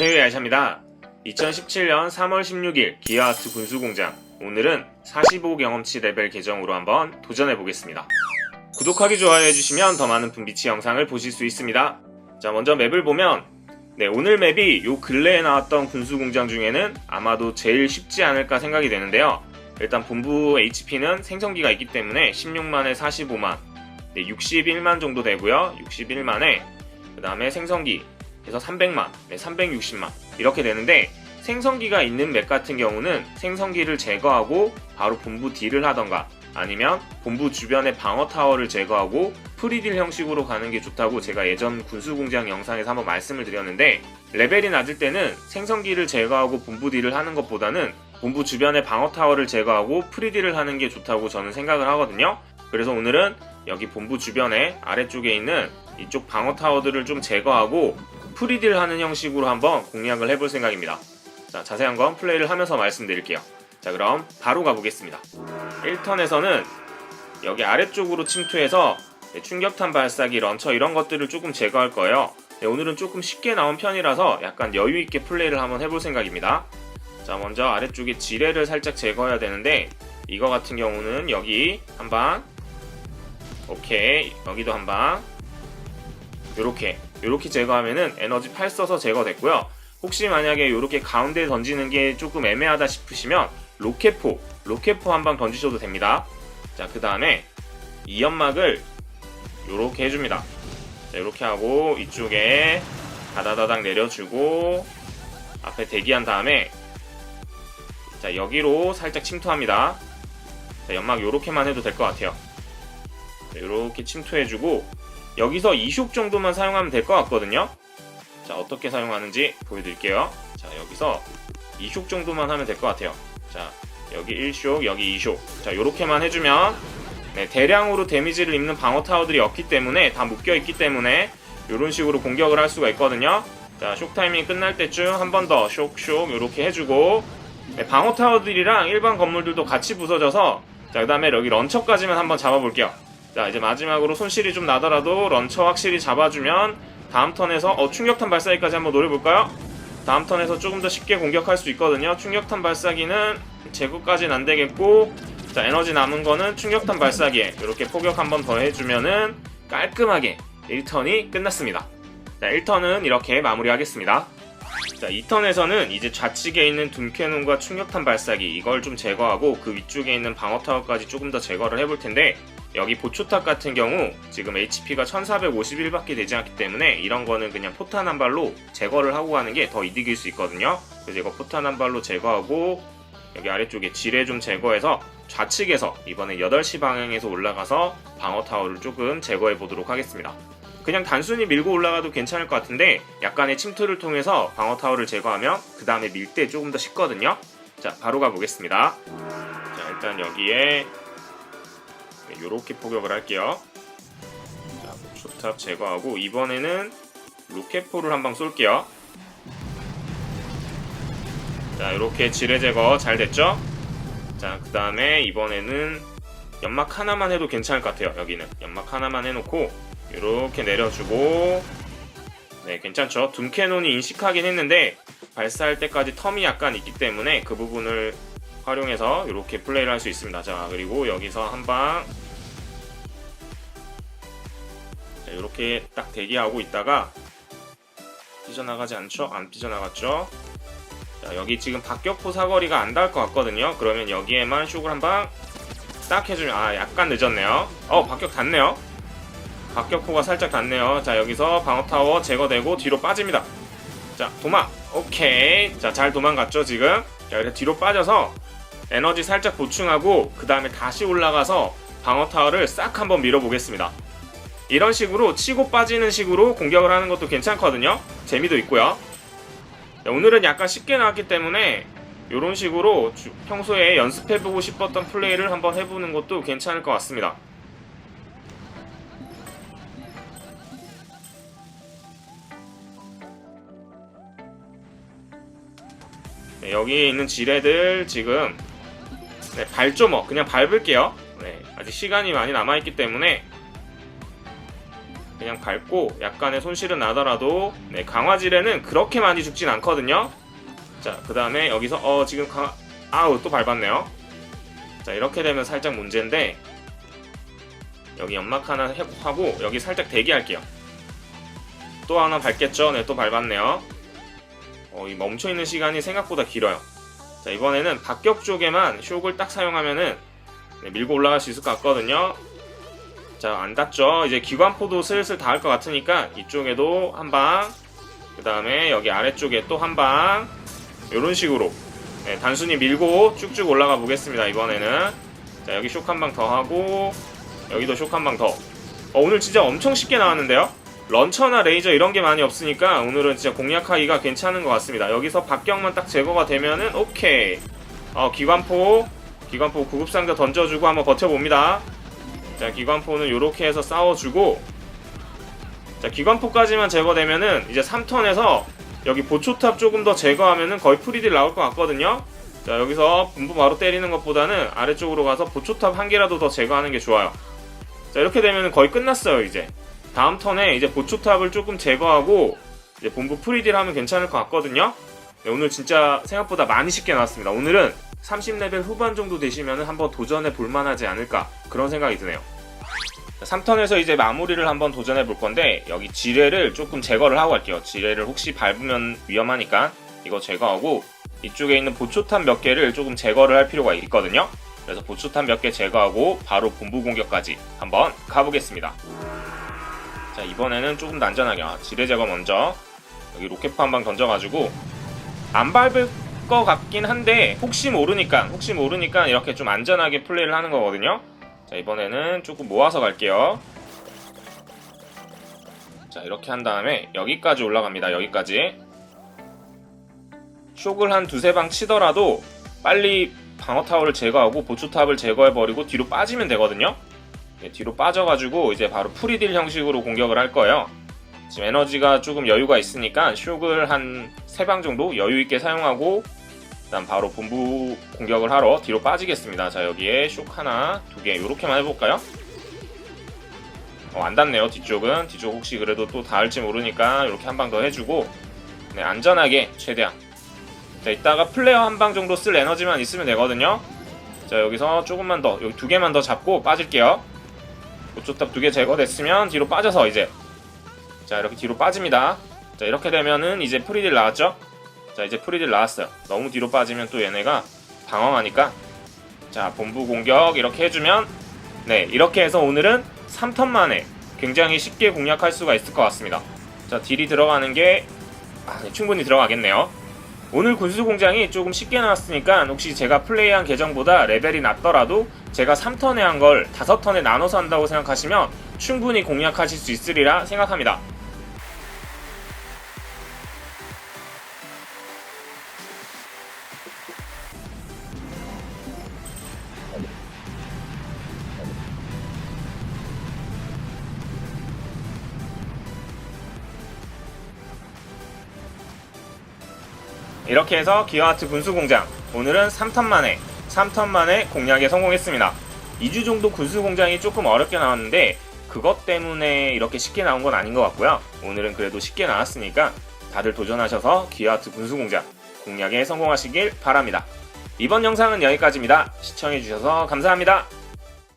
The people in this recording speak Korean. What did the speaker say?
안녕하세요 야샤입니다. 2017년 3월 16일 기아아트 군수공장. 오늘은 45 경험치 레벨 계정으로 한번 도전해 보겠습니다. 구독하기 좋아요 해 주시면 더 많은 분비치 영상을 보실 수 있습니다. 자 먼저 맵을 보면 네 오늘 맵이 요 근래에 나왔던 군수공장 중에는 아마도 제일 쉽지 않을까 생각이 되는데요. 일단 본부 HP는 생성기가 있기 때문에 16만에 45만 네, 61만 정도 되고요. 61만에 그 다음에 생성기 해서 300만, 네, 360만 이렇게 되는데 생성기가 있는 맵 같은 경우는 생성기를 제거하고 바로 본부 딜을 하던가 아니면 본부 주변의 방어 타워를 제거하고 프리딜 형식으로 가는 게 좋다고 제가 예전 군수공장 영상에서 한번 말씀을 드렸는데 레벨이 낮을 때는 생성기를 제거하고 본부 딜을 하는 것보다는 본부 주변의 방어 타워를 제거하고 프리딜을 하는 게 좋다고 저는 생각을 하거든요. 그래서 오늘은 여기 본부 주변에 아래쪽에 있는 이쪽 방어 타워들을 좀 제거하고 프리딜 하는 형식으로 한번 공략을 해볼 생각입니다. 자, 자세한 건 플레이를 하면서 말씀드릴게요. 자, 그럼 바로 가보겠습니다. 1턴에서는 여기 아래쪽으로 침투해서 네, 충격탄 발사기, 런처 이런 것들을 조금 제거할 거예요. 네, 오늘은 조금 쉽게 나온 편이라서 약간 여유있게 플레이를 한번 해볼 생각입니다. 자, 먼저 아래쪽에 지뢰를 살짝 제거해야 되는데 이거 같은 경우는 여기 한 방, 오케이, 여기도 한 방, 요렇게 요렇게 제거하면은 에너지 8 써서 제거됐고요. 혹시 만약에 요렇게 가운데 던지는 게 조금 애매하다 싶으시면 로켓포, 로켓포 한 방 던지셔도 됩니다. 자, 그 다음에 이 연막을 요렇게 해줍니다. 자, 요렇게 하고 이쪽에 다다다닥 내려주고 앞에 대기한 다음에 자, 여기로 살짝 침투합니다. 자, 연막 요렇게만 해도 될 것 같아요. 자, 요렇게 침투해주고 여기서 2숍 정도만 사용하면 될 것 같거든요. 자, 어떻게 사용하는지 보여드릴게요. 자, 여기서 2숍 정도만 하면 될 것 같아요. 자, 여기 1숍, 여기 2숍. 자, 요렇게만 해주면 네, 대량으로 데미지를 입는 방어 타워들이 없기 때문에 다 묶여 있기 때문에 이런 식으로 공격을 할 수가 있거든요. 자, 쇼 타이밍 끝날 때쯤 한 번 더 쇽쇽 이렇게 해주고 네, 방어 타워들이랑 일반 건물들도 같이 부서져서 자, 그 다음에 여기 런처까지만 한번 잡아볼게요. 자 이제 마지막으로 손실이 좀 나더라도 런처 확실히 잡아주면 다음 턴에서 어 충격탄 발사기까지 한번 노려볼까요? 다음 턴에서 조금 더 쉽게 공격할 수 있거든요. 충격탄 발사기는 제거까지는 안되겠고 자 에너지 남은 거는 충격탄 발사기에 이렇게 포격 한번 더 해주면은 깔끔하게 1턴이 끝났습니다. 자 1턴은 이렇게 마무리하겠습니다. 자 2턴에서는 이제 좌측에 있는 둠캐논과 충격탄 발사기 이걸 좀 제거하고 그 위쪽에 있는 방어타워까지 조금 더 제거를 해볼 텐데 여기 보초탑 같은 경우 지금 HP가 1451밖에 되지 않기 때문에 이런 거는 그냥 포탄 한 발로 제거를 하고 가는 게 더 이득일 수 있거든요. 그래서 이거 포탄 한 발로 제거하고 여기 아래쪽에 지뢰 좀 제거해서 좌측에서 이번에 8시 방향에서 올라가서 방어 타워를 조금 제거해 보도록 하겠습니다. 그냥 단순히 밀고 올라가도 괜찮을 것 같은데 약간의 침투를 통해서 방어 타워를 제거하면 그 다음에 밀 때 조금 더 쉽거든요. 자, 바로 가보겠습니다. 자, 일단 여기에 이렇게 포격을 할게요. 자, 초탑 제거하고 이번에는 로켓포를 한방 쏠게요. 자, 이렇게 지뢰 제거 잘 됐죠? 자, 그 다음에 이번에는 연막 하나만 해도 괜찮을 것 같아요. 여기는 연막 하나만 해놓고 이렇게 내려주고 네, 괜찮죠? 둠캐논이 인식하긴 했는데 발사할 때까지 텀이 약간 있기 때문에 그 부분을 활용해서 이렇게 플레이를 할 수 있습니다. 자, 그리고 여기서 한방 이렇게 딱 대기하고 있다가 삐져나가지 않죠? 안 삐져나갔죠? 자, 여기 지금 박격포 사거리가 안 닿을 것 같거든요. 그러면 여기에만 슉을 한방 딱 해주면 아 약간 늦었네요. 어 박격 닿네요. 박격포가 살짝 닿네요. 자 여기서 방어타워 제거되고 뒤로 빠집니다. 자 도망 오케이 자 잘 도망갔죠 지금 자 이렇게 뒤로 빠져서 에너지 살짝 보충하고 그 다음에 다시 올라가서 방어 타워를 싹 한번 밀어보겠습니다. 이런 식으로 치고 빠지는 식으로 공격을 하는 것도 괜찮거든요. 재미도 있고요. 네, 오늘은 약간 쉽게 나왔기 때문에 이런 식으로 주, 평소에 연습해보고 싶었던 플레이를 한번 해보는 것도 괜찮을 것 같습니다. 네, 여기 있는 지뢰들 지금 네, 발조먹 그냥 밟을게요. 네, 아직 시간이 많이 남아있기 때문에 그냥 밟고 약간의 손실은 나더라도 네, 강화질에는 그렇게 많이 죽진 않거든요. 자, 그 다음에 여기서 어 지금 강화 아우 또 밟았네요. 자 이렇게 되면 살짝 문제인데 여기 연막 하나 해- 하고 여기 살짝 대기할게요. 또 하나 밟겠죠? 네, 또 밟았네요. 어, 이 멈춰있는 시간이 생각보다 길어요. 자, 이번에는 박격 쪽에만 쇼크를 딱 사용하면은 네, 밀고 올라갈 수 있을 것 같거든요. 자, 안 닿죠? 이제 기관포도 슬슬 닿을 것 같으니까 이쪽에도 한 방, 그 다음에 여기 아래쪽에 또 한 방, 이런 식으로 네, 단순히 밀고 쭉쭉 올라가 보겠습니다. 이번에는 자, 여기 쇼크 한 방 더 하고 여기도 쇼크 한 방 더. 어, 오늘 진짜 엄청 쉽게 나왔는데요? 런처나 레이저 이런 게 많이 없으니까 오늘은 진짜 공략하기가 괜찮은 것 같습니다. 여기서 박격만 딱 제거가 되면은 오케이. 어, 기관포, 기관포 구급상자 던져주고 한번 버텨봅니다. 자, 기관포는 이렇게 해서 싸워주고 자, 기관포까지만 제거되면은 이제 3턴에서 여기 보초탑 조금 더 제거하면은 거의 프리딜 나올 것 같거든요. 자, 여기서 분부 바로 때리는 것보다는 아래쪽으로 가서 보초탑 한 개라도 더 제거하는 게 좋아요. 자, 이렇게 되면은 거의 끝났어요, 이제. 다음 턴에 이제 보초탑을 조금 제거하고 이제 본부 프리딜 하면 괜찮을 것 같거든요. 네, 오늘 진짜 생각보다 많이 쉽게 나왔습니다. 오늘은 30레벨 후반 정도 되시면 한번 도전해 볼만하지 않을까 그런 생각이 드네요. 3턴에서 이제 마무리를 한번 도전해 볼 건데 여기 지뢰를 조금 제거를 하고 갈게요. 지뢰를 혹시 밟으면 위험하니까 이거 제거하고 이쪽에 있는 보초탄 몇 개를 조금 제거를 할 필요가 있거든요. 그래서 보초탄 몇 개 제거하고 바로 본부 공격까지 한번 가보겠습니다. 자 이번에는 조금 더 안전하게 아, 지뢰 제거 먼저 여기 로켓포 한 방 던져가지고 안 밟을 것 같긴 한데 혹시 모르니까 혹시 모르니까 이렇게 좀 안전하게 플레이를 하는 거거든요. 자 이번에는 조금 모아서 갈게요. 자 이렇게 한 다음에 여기까지 올라갑니다. 여기까지 쇼을 한 두세 방 치더라도 빨리 방어 타워를 제거하고 보초탑을 제거해버리고 뒤로 빠지면 되거든요. 네, 뒤로 빠져가지고 이제 바로 프리딜 형식으로 공격을 할 거예요. 지금 에너지가 조금 여유가 있으니까 쇼을 한세방 정도 여유 있게 사용하고 일단 바로 본부 공격을 하러 뒤로 빠지겠습니다. 자 여기에 쇼 하나, 두 개 이렇게만 해볼까요? 어, 안 닿네요 뒤쪽은 뒤쪽 혹시 그래도 또 닿을지 모르니까 이렇게 한 방 더 해주고 네, 안전하게 최대한 자 이따가 플레이어 한 방 정도 쓸 에너지만 있으면 되거든요. 자 여기서 조금만 더 여기 두 개만 더 잡고 빠질게요. 고초탑 두 개 제거됐으면 뒤로 빠져서 이제 자 이렇게 뒤로 빠집니다. 자 이렇게 되면은 이제 프리딜 나왔죠? 자 이제 프리딜 나왔어요. 너무 뒤로 빠지면 또 얘네가 방황하니까 자 본부 공격 이렇게 해주면 네 이렇게 해서 오늘은 3턴 만에 굉장히 쉽게 공략할 수가 있을 것 같습니다. 자 딜이 들어가는 게 아, 네, 충분히 들어가겠네요. 오늘 군수 공장이 조금 쉽게 나왔으니까 혹시 제가 플레이한 계정보다 레벨이 낮더라도 제가 3턴에 한 걸 5턴에 나눠서 한다고 생각하시면 충분히 공략하실 수 있으리라 생각합니다. 이렇게 해서 기어아트 군수공장 오늘은 3턴 만에 3턴 만에 공략에 성공했습니다. 2주 정도 군수공장이 조금 어렵게 나왔는데 그것 때문에 이렇게 쉽게 나온 건 아닌 것 같고요. 오늘은 그래도 쉽게 나왔으니까 다들 도전하셔서 기어아트 군수공장 공략에 성공하시길 바랍니다. 이번 영상은 여기까지입니다. 시청해주셔서 감사합니다.